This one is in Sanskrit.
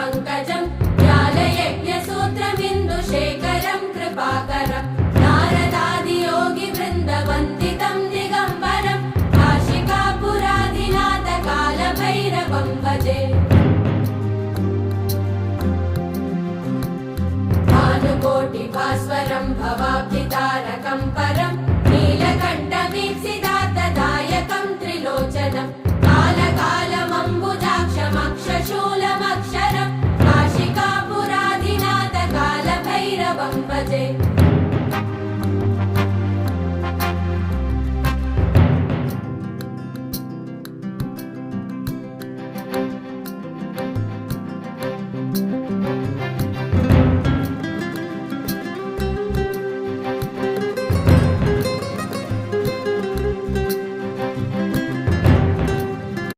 ज्यालयक्न्यसूत्रमिंदुशेकरम् कृपाकरम् नारतादियोगि प्रिंदवंतितं निगंबरम् आशिकापुरादिनात कालभैरबंबजे पानपोटि भास्वरम् भवाप्धितारकाव् way.